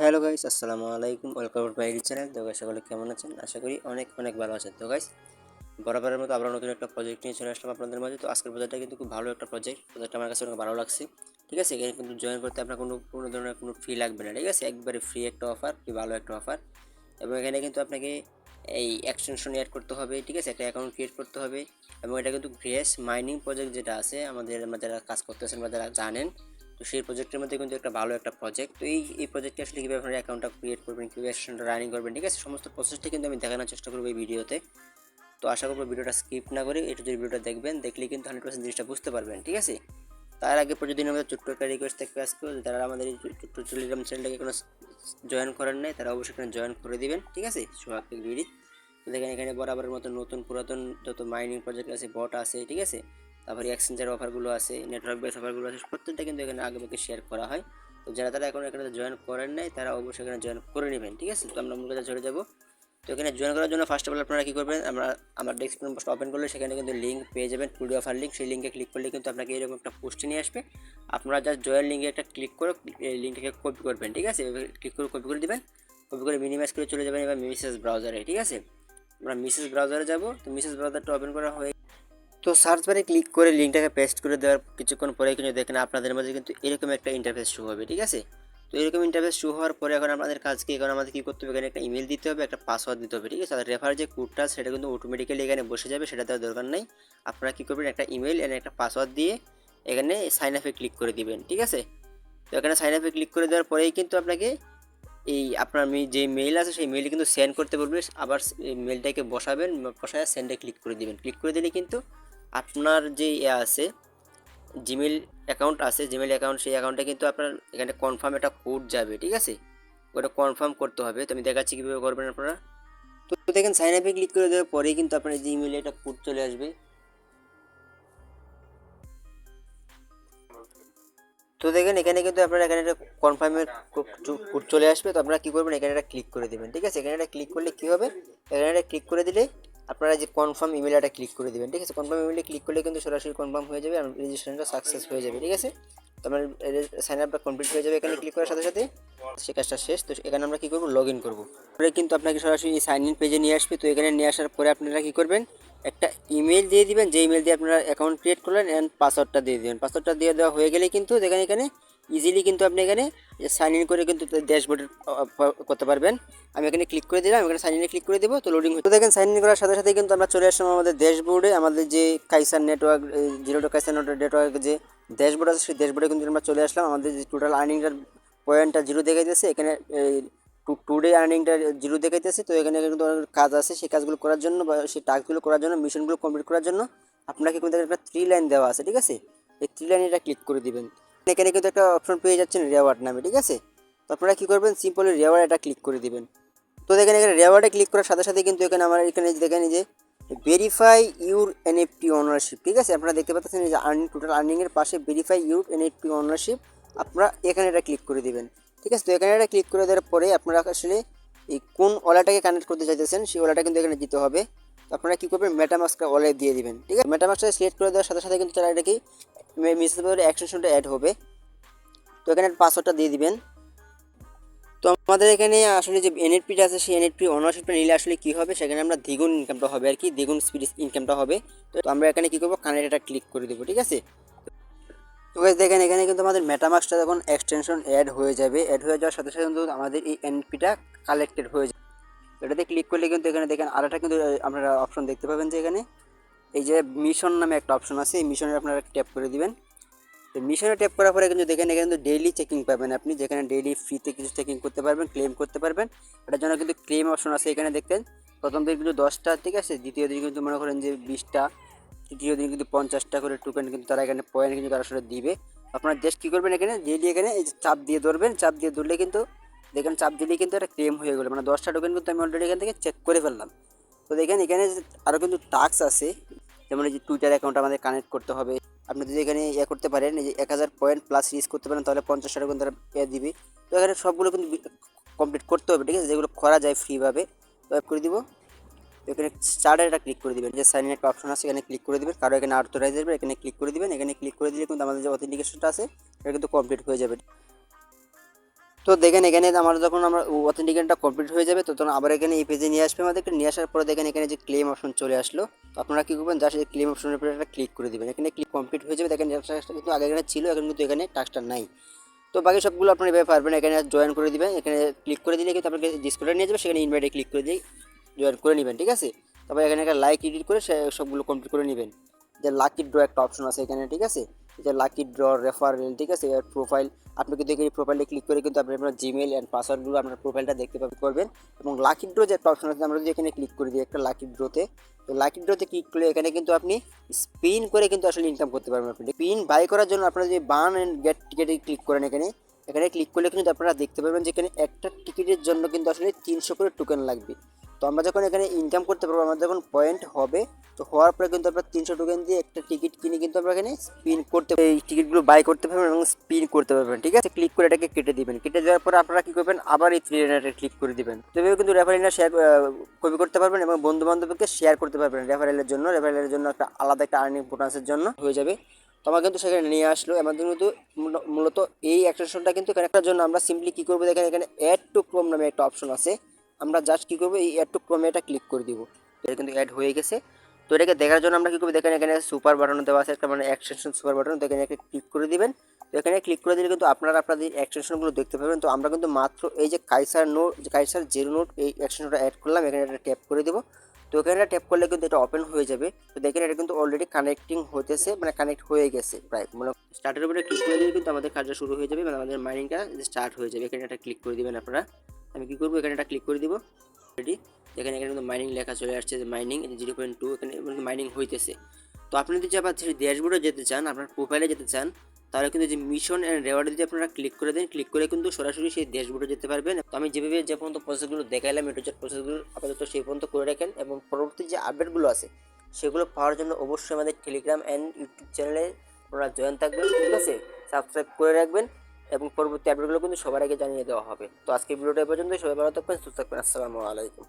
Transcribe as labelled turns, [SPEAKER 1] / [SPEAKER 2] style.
[SPEAKER 1] Hello guys, আসসালামু আলাইকুম। Welcome my channel. তো গাইস, সকলে কেমন আছেন? আশা করি অনেক অনেক ভালো আছেন। তো গাইস, বরাবরের মতো আমরা নতুন একটা প্রজেক্ট নিয়ে চলে আসলাম আপনাদের মাঝে। তো আজকের প্রজেক্টটা কিন্তু খুব ভালো একটা প্রজেক্ট প্রজেক্টটা আমার কাছে অনেক ভালো লাগছে। ঠিক আছে? এখানে কিন্তু জয়েন করতে আপনার কোনো কোনো ধরনের কোনো ফি লাগবে না। ঠিক আছে? একবারে ফ্রি একটা অফার কি ভালো একটা অফার এবং এখানে কিন্তু আপনাকে এই এক্সটেনশন অ্যাড করতে হবে। ঠিক আছে? একটা অ্যাকাউন্ট ক্রিয়েট করতে হবে। এবং এটা কিন্তু গ্রেস মাইনিং প্রজেক্ট যেটা আছে, আমাদের, যারা কাজ করতেছেন বা যারা জানেন তো সেই প্রজেক্টের মধ্যে কিন্তু একটা ভালো একটা প্রজেক্ট তো এই এই প্রজেক্টে আসলে কীভাবে আপনার অ্যাকাউন্টটা ক্রিয়েট করবেন, কীভাবে অ্যাকশনটা রানিং করবেন, ঠিক আছে? সমস্ত প্রসেসটা কিন্তু আমি দেখানোর চেষ্টা করব এই ভিডিওতে। তো আশা করব ভিডিওটা স্কিপ না করে একটু যদি ভিডিওটা দেখবেন, দেখলে কিন্তু হান্ড্রেড পার্সেন্ট জিনিসটা বুঝতে পারবেন, ঠিক আছে? তার আগে প্রতিদিন আমাদের ছোট্ট একটা রিকোয়েস্ট থাকবে আজকে। যারা আমাদের এই ছোট্ট টেলিগ্রাম চ্যানেলটাকে কোনো জয়েন করেন নাই, তারা অবশ্যই এখানে জয়েন করে দিবেন, ঠিক আছে? সোহাগ বিডি তো দেখেন এখানে বরাবরের মতো নতুন পুরাতন যত মাইনিং প্রজেক্ট আছে বট আছে, ঠিক আছে? তারপরে এক্সচেঞ্জের অফারগুলো আছে নেটওয়ার্ক বেস অফারগুলো আছে, প্রত্যেকটা কিন্তু এখানে আগে থেকে শেয়ার করা হয়। তো যারা তারা এখন এখানে জয়েন করেন নাই, তারা অবশ্যই এখানে জয়েন করে নেবেন, ঠিক আছে? তো আমরা মূল কথা চলে যাব তো এখানে জয়েন করার জন্য ফার্স্ট অফ অল আপনারা কী করবেন, আমরা, আমার ডেস্কটপ পোস্ট ওপেন করলে সেখানে কিন্তু লিঙ্ক পেয়ে যাবেন টুডি অফার লিঙ্ক সেই লিঙ্কে ক্লিক করলে কিন্তু আপনাকে এরকম একটা পোস্টে নিয়ে আসবে। আপনারা জাস্ট জয়েন লিঙ্কে একটা ক্লিক করে, এই লিঙ্কটাকে কপি করবেন, ঠিক আছে? ক্লিক করে কপি করে দিবেন কপি করে মিনিমাইজ করে চলে যাবেন এবার মিসেস ব্রাউজারে ঠিক আছে? আমরা মিসেস ব্রাউজারে যাব, তো মিসেস ব্রাউজারটা ওপেন করা হয়ে তো সার্চ বারে ক্লিক করে লিঙ্কটাকে পেস্ট করে দেওয়ার কিছুক্ষণ পরে কিন্তু দেখেন আপনাদের মাঝে কিন্তু এরকম একটা ইন্টারফেস শো হবে, ঠিক আছে? তো এরকম ইন্টারফেস শো হওয়ার পরে এখন আমাদের কাজকে এখন আমাদের কী করতে হবে? এখানে একটা ইমেল দিতে হবে, একটা পাসওয়ার্ড দিতে হবে, ঠিক আছে? আর রেফার যে কোডটা সেটা কিন্তু অটোমেটিক্যালি এখানে বসে যাবে, সেটা দেওয়ার দরকার নেই। আপনারা কী করবেন? একটা ইমেল এনে একটা পাসওয়ার্ড দিয়ে এখানে সাইন আপে ক্লিক করে দিবেন, ঠিক আছে? তো এখানে সাইন আপে ক্লিক করে দেওয়ার পরেই কিন্তু আপনাকে এই আপনার যে মেইল আছে, সেই মেইলে কিন্তু সেন্ড করতে বলবে, আবার মেলটাকে বসাবেন, বসায় সেন্ডে ক্লিক করে দিবেন। ক্লিক করে দিলে কিন্তু আপনার যে ইয়ে আছে জিমেল অ্যাকাউন্ট আছে জিমেল অ্যাকাউন্ট সেই অ্যাকাউন্টে কিন্তু আপনার এখানে কনফার্ম একটা কোড যাবে, ঠিক আছে? ওটা কনফার্ম করতে হবে। তো আমি দেখাচ্ছি কীভাবে করবেন আপনারা। তো দেখেন সাইন আপে ক্লিক করে দেওয়ার পরেই কিন্তু আপনার যে ইমেলে একটা কোড চলে আসবে। তো দেখেন, এখানে কিন্তু আপনারা এখানে একটা কনফার্মের কোড চলে আসবে। তো আপনারা কী করবেন, এখানে একটা ক্লিক করে দেবেন, ঠিক আছে? এখানে একটা ক্লিক করলে কী হবে? এখানে একটা ক্লিক করে দিলে আপনারা যে কনফার্ম ইমেল একটা ক্লিক করে দেবেন, ঠিক আছে? কনফার্ম ইমেলে ক্লিক করলে কিন্তু সরাসরি কনফার্ম হয়ে যাবে আর রেজিস্ট্রেশনটা সাকসেস হয়ে যাবে, ঠিক আছে? তো আমার সাইন আপটা কমপ্লিট হয়ে যাবে এখানে ক্লিক করার সাথে সাথে। সে কাজটা শেষ। তো এখানে আমরা কী করব? লগ ইন করব। পরে কিন্তু আপনাকে সরাসরি এই সাইন ইন পেজে নিয়ে আসবে। তো এখানে নিয়ে আসার পরে আপনারা কী করবেন? একটা ইমেল দিয়ে দিবেন। যে ইমেল দিয়ে আপনারা অ্যাকাউন্ট ক্রিয়েট করলেন অ্যান্ড পাসওয়ার্ডটা দিয়ে দিবেন। পাসওয়ার্ডটা দিয়ে দেওয়া হয়ে গেলে কিন্তু এখানে এখানে ইজিলি কিন্তু আপনি এখানে সাইন ইন করে কিন্তু ড্যাশবোর্ডে করতে পারবেন। আমি এখানে ক্লিক করে দিলাম, এখানে সাইন ইনে ক্লিক করে দেবো, তো লোডিং তো দেখেন সাইন ইন করার সাথে সাথে কিন্তু আমরা চলে আসলাম আমাদের ড্যাশবোর্ডে আমাদের যে Kaisar network zero two Kaisar network যে ড্যাশবোর্ড আছে, সেই ড্যাশবোর্ডে কিন্তু আমরা চলে আসলাম। আমাদের যে টোটাল আর্নিংটার পয়েন্টটা জিরো দেখাইতেছে, এখানে টু টু ডে আর্নিংটা জিরো দেখাইতেছে, তো এখানে কিন্তু অনেক কাজ আছে। সেই কাজগুলো করার জন্য বা সেই টাস্কগুলো করার জন্য মিশনগুলো কমপ্লিট করার জন্য আপনাকে কিন্তু একটা থ্রি লাইন দেওয়া আছে, ঠিক আছে? এই থ্রি লাইন এটা ক্লিক করে দিবেন। এখানে কিন্তু একটা অপশন পেয়ে যাচ্ছেন রেওয়ার্ড নামে, ঠিক আছে? তো আপনারা কী করবেন? সিম্পলি রেওয়ার্ড এটা ক্লিক করে দিবেন। তো দেখেন, এখানে রেওয়ার্ডে ক্লিক করার সাথে সাথে কিন্তু এখানে আমার এখানে দেখেন যে ভেরিফাই ইউর এনএফটি অনারশিপ ঠিক আছে? আপনারা দেখতে পাচ্ছেন যে আর্নিং টোটাল আর্নিংয়ের পাশে ভেরিফাই ইউর এনএফটি অনারশিপ আপনারা এখানে এটা ক্লিক করে দিবেন। ঠিক আছে? তো এখানে এটা ক্লিক করে দেওয়ার পরে আপনারা আসলে এই কোন ওলাটাকে কানেক্ট করতে চাইতেছেন, সেই ওলাটা কিন্তু এখানে দিতে হবে। আপনারা কী করবেন মেটামাস্কটা ওয়ালে দিয়ে দিবেন, ঠিক আছে? মেটামাস্কটা সিলেক্ট করে দেওয়ার সাথে সাথে কিন্তু তারা এটাকে মেসেজ অ্যাকশনটা অ্যাড হবে। তো এখানে পাসওয়ার্ডটা দিয়ে দিবেন। তো আমাদের এখানে আসলে যে এনএফপিটা আছে, সেই এনএফপি অনারশিপটা নিলে আসলে কী হবে? সেখানে আমরা দ্বিগুণ ইনকামটা হবে আর কি, দ্বিগুণ স্পিড ইনকামটা হবে। তো আমরা এখানে কী করব? কানেক্ট এটা ক্লিক করে দেবো, ঠিক আছে? তো guys, দেখেন, এখানে কিন্তু আমাদের মেটামাক্সটা যখন এক্সটেনশন অ্যাড হয়ে যাবে। অ্যাড হয়ে যাওয়ার সাথে সাথে কিন্তু আমাদের এই এনপিটা কালেক্টেড হয়ে যাবে। এটাতে ক্লিক করলে কিন্তু এখানে দেখেন আরেকটা কিন্তু আপনারা অপশন দেখতে পাবেন যে এখানে। এই যে মিশন নামে একটা অপশন আছে, এই মিশনে আপনারা ট্যাপ করে দিবেন। তো মিশনে ট্যাপ করার পরে কিন্তু দেখেন এখানে কিন্তু ডেইলি চেকিং পাবেন আপনি, যেখানে ডেইলি ফ্রিতে কিছু চেকিং করতে পারবেন ক্লেম করতে পারবেন। এটার জন্য কিন্তু ক্লেম অপশন আছে এখানে দেখতেন। প্রথম দিন কিন্তু দশটা, ঠিক আছে? দ্বিতীয় দিন কিন্তু মনে করেন যে বিশটা, তৃতীয় দিন কিন্তু পঞ্চাশটা করে টোকেন কিন্তু তারা এখানে পয়েন্ট কিন্তু তারা আসলে দিবে। আপনারা জাস্ট কী করবেন এখানে ডেইলি এখানে এই যে চাপ দিয়ে ধরবেন, চাপ দিয়ে ধরলে কিন্তু দেখেন চাপ দিলেই কিন্তু একটা ক্লেম হয়ে গেলো। মানে দশটা টোকেন কিন্তু আমি অলরেডি এখান থেকে চেক করে ফেললাম। তো দেখেন এখানে আরও কিন্তু টাস্ক আছে, যেমন এই যে টুইটার অ্যাকাউন্ট আমাদের কানেক্ট করতে হবে। আপনি যদি এখানে ইয়ে করতে পারেন, এই যে এক হাজার পয়েন্ট প্লাস রিচ করতে পারেন, তাহলে পঞ্চাশ টাকা কিন্তু তারা পেয়ে দিবে। তো এখানে সবগুলো কিন্তু কমপ্লিট করতে হবে, ঠিক আছে? যেগুলো করা যায় ফ্রিভাবে তো করে দিব। এখানে স্টার্টার এটা ক্লিক করে দিবেন। যে সাইন একটা অপশন আছে, এখানে ক্লিক করে দিবেন। কারও এখানে আর্থরাইজ আসবে এখানে ক্লিক করে দিবেন। এখানে ক্লিক করে দিলে কিন্তু আমাদের যে অথেন্টিকেশনটা আছে এটা কিন্তু কমপ্লিট হয়ে যাবে। তো দেখেন এখানে আমার যখন আমরা অথেন্টিকেশনটা কমপ্লিট হয়ে যাবে, তো তখন আবার এখানে এই পেজে নিয়ে আসবে আমাদেরকে। নিয়ে আসার পরে দেখেন এখানে যে ক্লেম অপশন চলে আসলো। তো আপনারা কী করবেন? জাস্ট এই ক্লেম অপশনের উপরে একটা ক্লিক করে দেবেন। এখানে ক্লিক কমপ্লিট হয়ে যাবে। দেখেন টাস্কটা কিন্তু আগে এখানে ছিল, এখন কিন্তু এখানে টাস্কটা নাই। তো বাকি সবগুলো আপনারা এভাবে পারবেন। এখানে জয়েন করে দেবেন। এখানে ক্লিক করে দিলে কিন্তু আপনাকে ডিসপ্লে নিয়ে যাবে। সেখানে ইনভাইটে ক্লিক করে দিয়ে জয়েন করে নেবেন, ঠিক আছে? তারপর এখানে একটা লাইক এডিট করে সে সবগুলো কমপ্লিট করে নেবেন। যে লাকি ড্র একটা অপশন আছে এখানে, ঠিক আছে? যে লাকি ড্র রেফারেল ঠিক আছে? এর প্রোফাইল আপনি কিন্তু এখানে প্রোফাইলে ক্লিক করে কিন্তু আপনি আপনার জিমেল অ্যান্ড পাসওয়ার্ডগুলো আপনার প্রোফাইলটা দেখতে পাবেন, করবেন। এবং লাকি ড্র যে একটা অপশন আছে, আমরা যদি এখানে ক্লিক করে দিই একটা লাকি ড্রোতে তো লাকি ড্রোতে ক্লিক করলে এখানে কিন্তু আপনি স্পিন করে কিন্তু আসলে ইনকাম করতে পারবেন আপনি। স্পিন বাই করার জন্য আপনারা যদি বান অ্যান্ড গেট টিকেটে ক্লিক করেন এখানে এখানে ক্লিক করলে কিন্তু আপনারা দেখতে পারবেন যে এখানে একটা টিকিটের জন্য কিন্তু আসলে তিনশো করে টোকেন লাগবে। তো আমরা যখন এখানে ইনকাম করতে পারব, আমাদের যখন পয়েন্ট হবে, তো হওয়ার পরে কিন্তু আমরা তিনশো টোকেন দিয়ে একটা টিকিট কিনে কিন্তু আমরা এখানে স্পিন করতে এই টিকিটগুলো বাই করতে পারবেন এবং স্পিন করতে পারবেন, ঠিক আছে? ক্লিক করে এটাকে কেটে দিবেন। কেটে দেওয়ার পরে আপনারা কী করবেন? আবার এই থ্রি ক্লিক করে দিবেন। তো এভাবে কিন্তু রেফারেলটা শেয়ার কপি করতে পারবেন এবং বন্ধু বান্ধবকে শেয়ার করতে পারবেন রেফারেলের জন্য। রেফারেলের জন্য একটা আলাদা একটা আর্নিং বোনাসের জন্য হয়ে যাবে। তো আমার কিন্তু সেখানে নিয়ে আসলো। আমাদের কিন্তু মূলত এই অ্যাক্সেশনটা কিন্তু এখানে জন্য আমরা সিম্পলি কী করব? দেখেন এখানে অ্যাড টু ক্রোম নামে একটা অপশন আছে। আমরা জাস্ট কী করব, এই অ্যাড টু ক্রোমে এটা ক্লিক করে দিব। এটা কিন্তু অ্যাড হয়ে গেছে। তো এটাকে দেখার জন্য আমরা কী করব, দেখেন এখানে সুপার বাটন দেওয়া আছে, একটা মানে এক্সটেনশন সুপার বাটন তো এখানে একটা ক্লিক করে দিবেন। তো এখানে ক্লিক করে দিলে কিন্তু আপনারা আপনাদের এক্সটেনশনগুলো দেখতে পাবেন। তো আমরা কিন্তু মাত্র এই যে Kaisar node Kaisar zero node এই এক্সটেনশনটা অ্যাড করলাম। এখানে একটা ট্যাপ করে দেবো। তো এখানে ট্যাপ করলে কিন্তু এটা ওপেন হয়ে যাবে। তো দেখেন এটা কিন্তু অলরেডি কানেক্টিং হতেছে মানে কানেক্ট হয়ে গেছে প্রায়। মানে স্টার্টের উপরে ক্লিক করে দিলে কিন্তু আমাদের কাজটা শুরু হয়ে যাবে মানে আমাদের মাইনিংটা স্টার্ট হয়ে যাবে। এখানে একটা ক্লিক করে দিবেন আপনারা। আমি কী করব? এখানে একটা ক্লিক করে দিব। রেডি এখানে এখানে কিন্তু মাইনিং লেখা চলে আসছে যে মাইনিং জিরো পয়েন্ট টু এখানে মাইনিং হইতেছে। তো আপনি যদি আবার সেই ড্যাশবোর্ডে যেতে চান, আপনার প্রোফাইলে যেতে চান, তাহলে কিন্তু যে মিশন অ্যান্ড রেওয়ার্ডে যদি আপনারা ক্লিক করে দেন ক্লিক করে কিন্তু সরাসরি সেই ড্যাশবোর্ডে যেতে পারবেন। তো আমি যেভাবে যে পর্যন্ত প্রসেসগুলো দেখাইলাম, এটু প্রসেসগুলো আপাতত সেই পর্যন্ত করে রাখেন এবং পরবর্তী যে আপডেটগুলো আছে, সেগুলো পাওয়ার জন্য অবশ্যই আমাদের টেলিগ্রাম অ্যান্ড ইউটিউব চ্যানেলে আপনারা জয়েন থাকবেন। ঠিক আছে? সাবস্ক্রাইব করে রাখবেন। এবং পরবর্তী আপডেটগুলো কিন্তু সবার আগে জানিয়ে দেওয়া হবে। তো আজকে ভিডিওটা পর্যন্ত সবাই ভালো থাকবেন, সুস্থ থাকবেন। আসসালামু আলাইকুম।